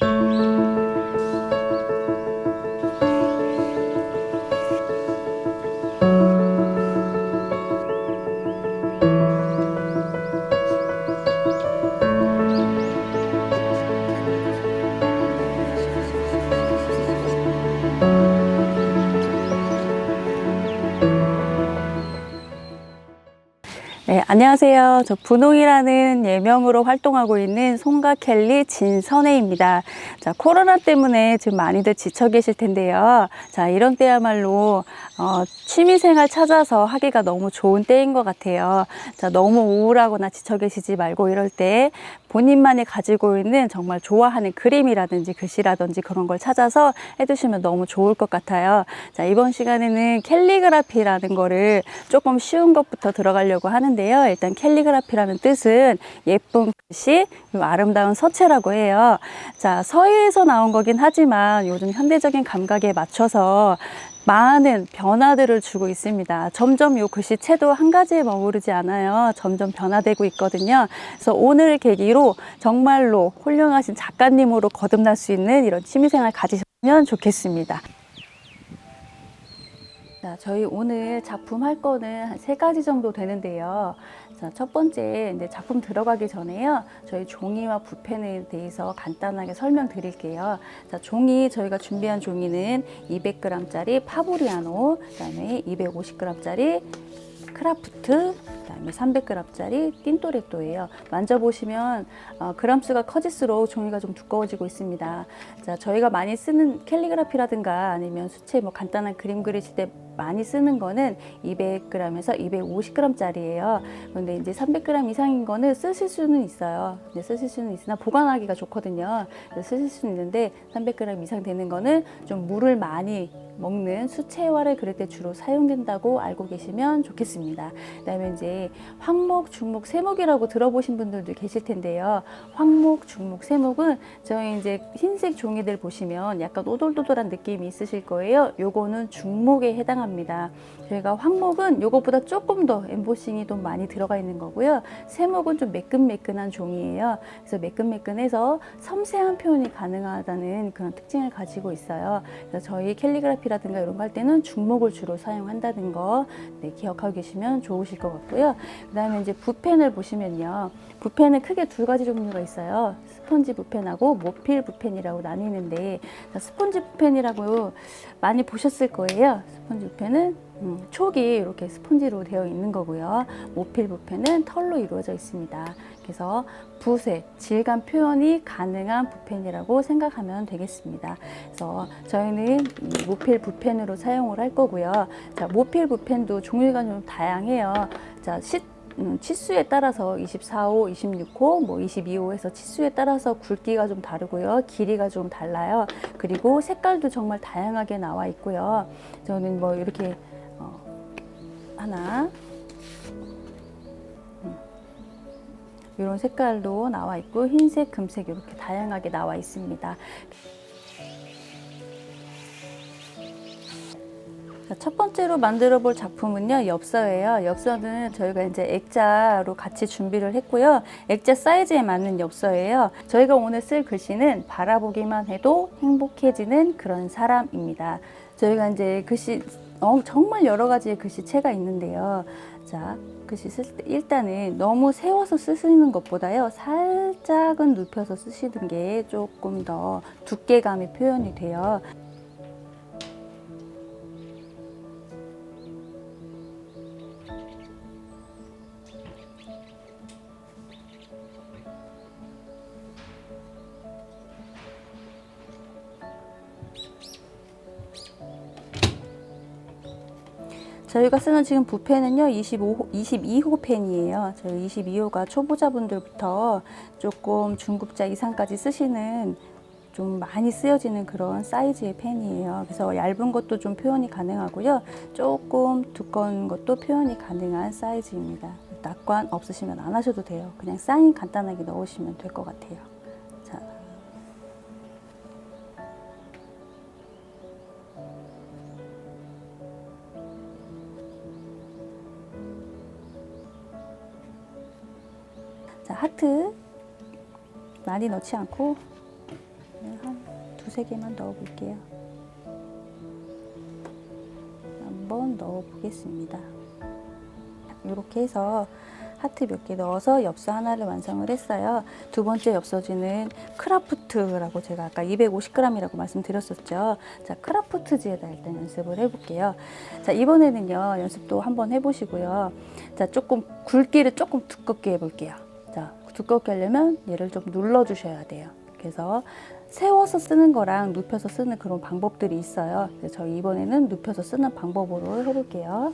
Música 네, 안녕하세요. 저 분홍이라는 예명으로 활동하고 있는 송가 켈리 진선혜입니다. 자, 코로나 때문에 지금 많이들 지쳐 계실 텐데요. 자, 이런 때야말로 어, 취미생활 찾아서 하기가 너무 좋은 때인 것 같아요. 자, 너무 우울하거나 지쳐 계시지 말고 이럴 때 본인만이 가지고 있는 정말 좋아하는 그림이라든지 글씨라든지 그런 걸 찾아서 해두시면 너무 좋을 것 같아요. 자, 이번 시간에는 캘리그라피라는 거를 조금 쉬운 것부터 들어가려고 하는데 요. 일단 캘리그라피라는 뜻은 예쁜 글씨, 아름다운 서체라고 해요. 자, 서예에서 나온 거긴 하지만 요즘 현대적인 감각에 맞춰서 많은 변화들을 주고 있습니다. 점점 요 글씨체도 한 가지에 머무르지 않아요. 점점 변화되고 있거든요. 그래서 오늘 계기로 정말로 훌륭하신 작가님으로 거듭날 수 있는 이런 취미생활 가지셨으면 좋겠습니다. 자, 저희 오늘 작품 할 거는 한 세 가지 정도 되는데요. 자, 첫 번째, 이제 작품 들어가기 전에요. 저희 종이와 붓펜에 대해서 간단하게 설명드릴게요. 자, 종이, 저희가 준비한 종이는 200g짜리 파브리아노, 그 다음에 250g짜리 크라프트, 그다음에 300g짜리 띵또레또예요. 만져보시면 어, 그람 수가 커질수록 종이가 좀 두꺼워지고 있습니다. 자, 저희가 많이 쓰는 캘리그라피라든가 아니면 수채 뭐 간단한 그림 그리실 때 많이 쓰는 거는 200g에서 250g짜리예요. 그런데 이제 300g 이상인 거는 쓰실 수는 있어요. 근데 쓰실 수는 있으나 보관하기가 좋거든요. 쓰실 수는 있는데 300g 이상 되는 거는 좀 물을 많이 먹는 수채화를 그릴 때 주로 사용된다고 알고 계시면 좋겠습니다. 그다음에 이제 황목, 중목, 세목이라고 들어보신 분들도 계실 텐데요. 황목, 중목, 세목은 저희 이제 흰색 종이들 보시면 약간 오돌도돌한 느낌이 있으실 거예요. 요거는 중목에 해당합니다. 저희가 황목은 요것보다 조금 더 엠보싱이 좀 많이 들어가 있는 거고요. 세목은 좀 매끈매끈한 종이에요. 그래서 매끈매끈해서 섬세한 표현이 가능하다는 그런 특징을 가지고 있어요. 그래서 저희 캘리그라피라든가 이런 거 할 때는 중목을 주로 사용한다는 거 네, 기억하고 계시면 좋으실 것 같고요. 그 다음에 이제 붓펜을 보시면요. 붓펜은 크게 두 가지 종류가 있어요. 스펀지 붓펜하고 모필 붓펜이라고 나뉘는데 자, 스펀지 붓펜이라고 많이 보셨을 거예요. 스펀지 붓펜은 음, 촉이 이렇게 스펀지로 되어 있는 거고요. 모필 붓펜은 털로 이루어져 있습니다. 그래서 붓의 질감 표현이 가능한 붓펜이라고 생각하면 되겠습니다. 그래서 저희는 이 모필 붓펜으로 사용을 할 거고요. 자, 모필 붓펜도 종류가 좀 다양해요. 자, 시, 음, 치수에 따라서 24호, 26호, 뭐 22호에서 치수에 따라서 굵기가 좀 다르고요. 길이가 좀 달라요. 그리고 색깔도 정말 다양하게 나와 있고요. 저는 뭐 이렇게 어, 하나 이런 색깔도 나와 있고 흰색, 금색 이렇게 다양하게 나와 있습니다. 자, 첫 번째로 만들어 볼 작품은요, 엽서예요. 엽서는 저희가 이제 액자로 같이 준비를 했고요. 액자 사이즈에 맞는 엽서예요. 저희가 오늘 쓸 글씨는 바라보기만 해도 행복해지는 그런 사람입니다. 저희가 이제 글씨, 어, 정말 여러 가지의 글씨체가 있는데요. 자, 글씨 쓸 때 일단은 너무 세워서 쓰시는 것보다요, 살짝은 눕혀서 쓰시는 게 조금 더 두께감이 표현이 돼요. 저희가 쓰는 지금 붓펜은요, 25호, 22호 펜이에요. 저희 22호가 초보자분들부터 조금 중급자 이상까지 쓰시는 좀 많이 쓰여지는 그런 사이즈의 펜이에요. 그래서 얇은 것도 좀 표현이 가능하고요. 조금 두꺼운 것도 표현이 가능한 사이즈입니다. 낙관 없으시면 안 하셔도 돼요. 그냥 사인 간단하게 넣으시면 될 것 같아요. 많이 넣지 않고 네. 두세 개만 넣어 볼게요. 한번 넣어 보겠습니다. 이렇게 해서 하트 몇 개 넣어서 엽서 하나를 완성을 했어요. 두 번째 엽서지는 크라프트라고 제가 아까 250g이라고 말씀드렸었죠. 자, 크라프트지에다 일단 연습을 해볼게요. 자, 이번에는요, 연습도 한번 해보시고요. 자, 조금 굵기를 조금 두껍게 해볼게요. 자, 두껍게 하려면 얘를 좀 눌러 주셔야 돼요. 그래서 세워서 쓰는 거랑 눕혀서 쓰는 그런 방법들이 있어요. 저희 이번에는 눕혀서 쓰는 방법으로 해볼게요.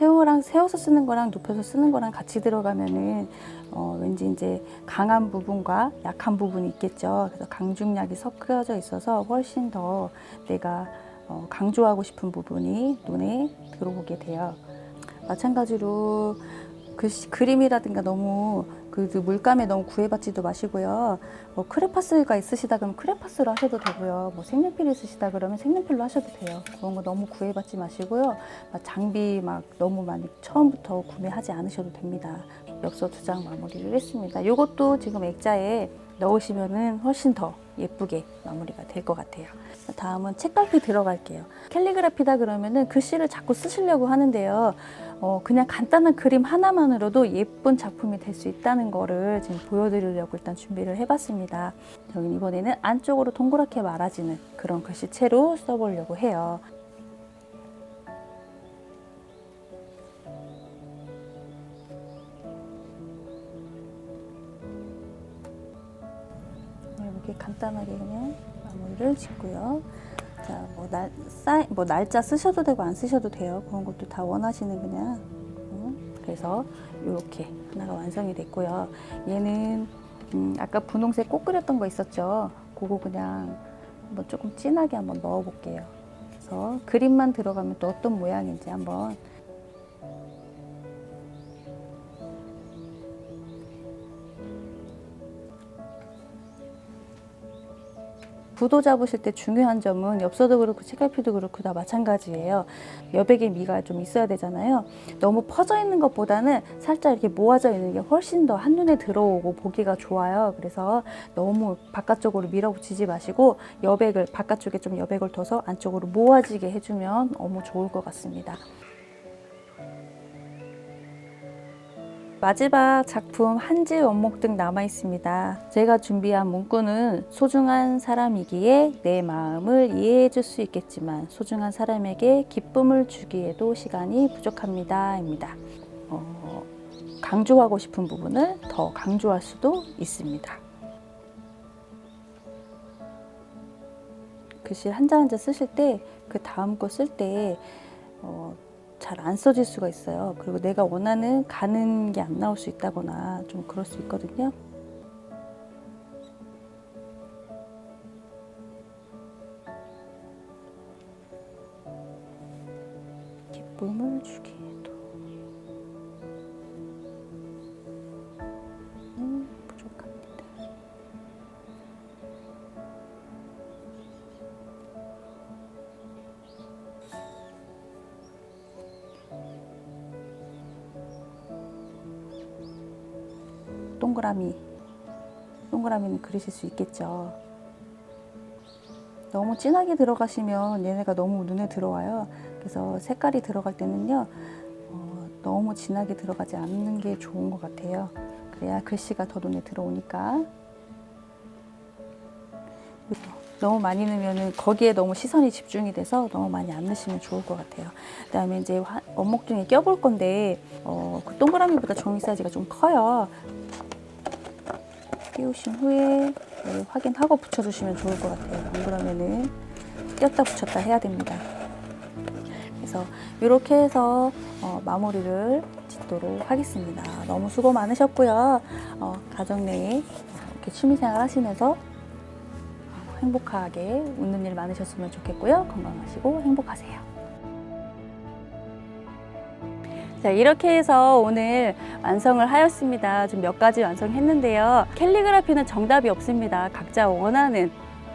세워랑 세워서 쓰는 거랑 눕혀서 쓰는 거랑 같이 들어가면은 어, 왠지 이제 강한 부분과 약한 부분이 있겠죠. 그래서 강중약이 섞여져 있어서 훨씬 더 내가 어, 강조하고 싶은 부분이 눈에 들어오게 돼요. 마찬가지로 글씨, 그림이라든가 너무 그 물감에 너무 구애받지도 마시고요. 뭐 크레파스가 있으시다 그러면 크레파스로 하셔도 되고요. 뭐 색연필이 있으시다 그러면 색연필로 하셔도 돼요. 그런 거 너무 구애받지 마시고요. 막 장비 막 너무 많이 처음부터 구매하지 않으셔도 됩니다. 엽서 두 장 마무리를 했습니다. 이것도 지금 액자에 넣으시면은 훨씬 더 예쁘게 마무리가 될 것 같아요. 다음은 책갈피 들어갈게요. 캘리그라피다 그러면은 글씨를 자꾸 쓰시려고 하는데요. 어, 그냥 간단한 그림 하나만으로도 예쁜 작품이 될 수 있다는 거를 지금 보여드리려고 일단 준비를 해봤습니다. 저는 이번에는 안쪽으로 동그랗게 말아지는 그런 글씨체로 써보려고 해요. 간단하게 그냥 마무리를 짓고요. 자, 뭐, 날, 사인, 뭐 날짜 쓰셔도 되고 안 쓰셔도 돼요. 그런 것도 다 원하시는 그냥. 음, 그래서 이렇게 하나가 완성이 됐고요. 얘는 음, 아까 분홍색 꽃 그렸던 거 있었죠. 그거 그냥 한번 조금 진하게 한번 넣어볼게요. 그래서 그림만 들어가면 또 어떤 모양인지 한번 구도 잡으실 때 중요한 점은 엽서도 그렇고 책갈피도 그렇고 다 마찬가지예요. 여백의 미가 좀 있어야 되잖아요. 너무 퍼져 있는 것보다는 살짝 이렇게 모아져 있는 게 훨씬 더 한눈에 들어오고 보기가 좋아요. 그래서 너무 바깥쪽으로 밀어붙이지 마시고 여백을 바깥쪽에 좀 여백을 둬서 안쪽으로 모아지게 해주면 너무 좋을 것 같습니다. 마지막 작품 한지 원목 등 남아 있습니다. 제가 준비한 문구는 소중한 사람이기에 내 마음을 이해해 줄 수 있겠지만 소중한 사람에게 기쁨을 주기에도 시간이 부족합니다.입니다. 어, 강조하고 싶은 부분을 더 강조할 수도 있습니다. 글씨 한장한장 쓰실 때 그 다음 거 쓸때 어, 잘 안 써질 수가 있어요. 그리고 내가 원하는 가는 게 안 나올 수 있다거나 좀 그럴 수 있거든요. 동그라미 동그라미는 그리실 수 있겠죠. 너무 진하게 들어가시면 얘네가 너무 눈에 들어와요. 그래서 색깔이 들어갈 때는요, 어, 너무 진하게 들어가지 않는 게 좋은 것 같아요. 그래야 글씨가 더 눈에 들어오니까. 너무 많이 넣으면 거기에 너무 시선이 집중이 돼서 너무 많이 안 넣으시면 좋을 것 같아요. 그다음에 이제 화- 원목 중에 껴볼 건데 어, 그 동그라미보다 종이 사이즈가 좀 커요. 끼우신 후에 네, 확인하고 붙여주시면 좋을 것 같아요. 안 그러면은 꼈다 붙였다 해야 됩니다. 그래서 이렇게 해서 어, 마무리를 짓도록 하겠습니다. 너무 수고 많으셨고요. 어, 가정 내에 이렇게 취미생활 하시면서 어, 행복하게 웃는 일 많으셨으면 좋겠고요. 건강하시고 행복하세요. 자, 이렇게 해서 오늘 완성을 하였습니다. 좀 몇 가지 완성했는데요. 캘리그라피는 정답이 없습니다. 각자 원하는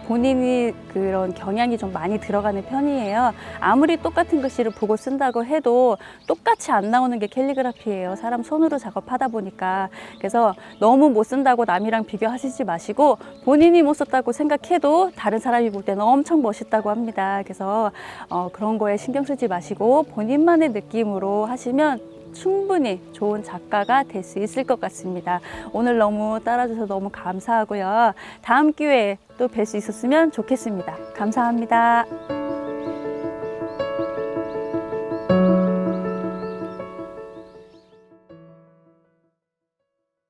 본인이 그런 경향이 좀 많이 들어가는 편이에요. 아무리 똑같은 글씨를 보고 쓴다고 해도 똑같이 안 나오는 게 캘리그라피예요. 사람 손으로 작업하다 보니까. 그래서 너무 못 쓴다고 남이랑 비교하시지 마시고 본인이 못 썼다고 생각해도 다른 사람이 볼 때는 엄청 멋있다고 합니다. 그래서 어, 그런 거에 신경 쓰지 마시고 본인만의 느낌으로 하시면 충분히 좋은 작가가 될 수 있을 것 같습니다. 오늘 너무 따라줘서 너무 감사하고요. 다음 기회에 또 뵐 수 있었으면 좋겠습니다. 감사합니다.